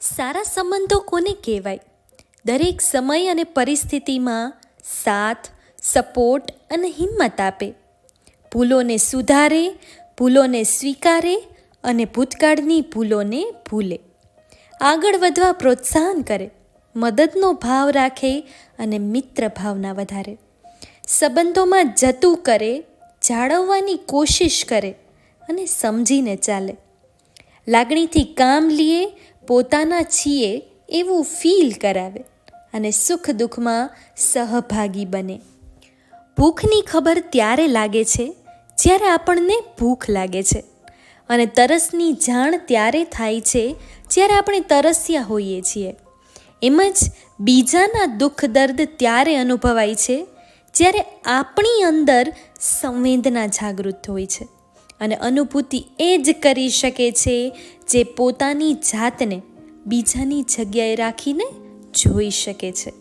સારા સંબંધો કોને કહેવાય? દરેક સમય અને પરિસ્થિતિમાં સાથ, સપોર્ટ અને હિંમત આપે. ભૂલોને સુધારે, ભૂલોને સ્વીકારે અને ભૂતકાળની ભૂલોને ભૂલે. આગળ વધવા પ્રોત્સાહન કરે. મદદનો ભાવ રાખે અને મિત્ર ભાવના વધારે. સંબંધોમાં જતું કરે, જાળવવાની કોશિશ કરે અને સમજીને ચાલે. લાગણીથી કામ લીએ પોતાના છીએ એવું ફીલ કરાવે અને સુખ દુઃખમાં સહભાગી બને. ભૂખની ખબર ત્યારે લાગે છે જ્યારે આપણને ભૂખ લાગે છે અને તરસની જાણ ત્યારે થાય છે જ્યારે આપણે તરસ્યા હોઈએ છીએ. એમ જ બીજાના દુઃખ દર્દ ત્યારે અનુભવાય છે જ્યારે આપણી અંદર સંવેદના જાગૃત હોય છે. અને અનુભૂતિ એ જ કરી શકે છે જે પોતાની જાતને બીજાની જગ્યાએ રાખીને જોઈ શકે છે.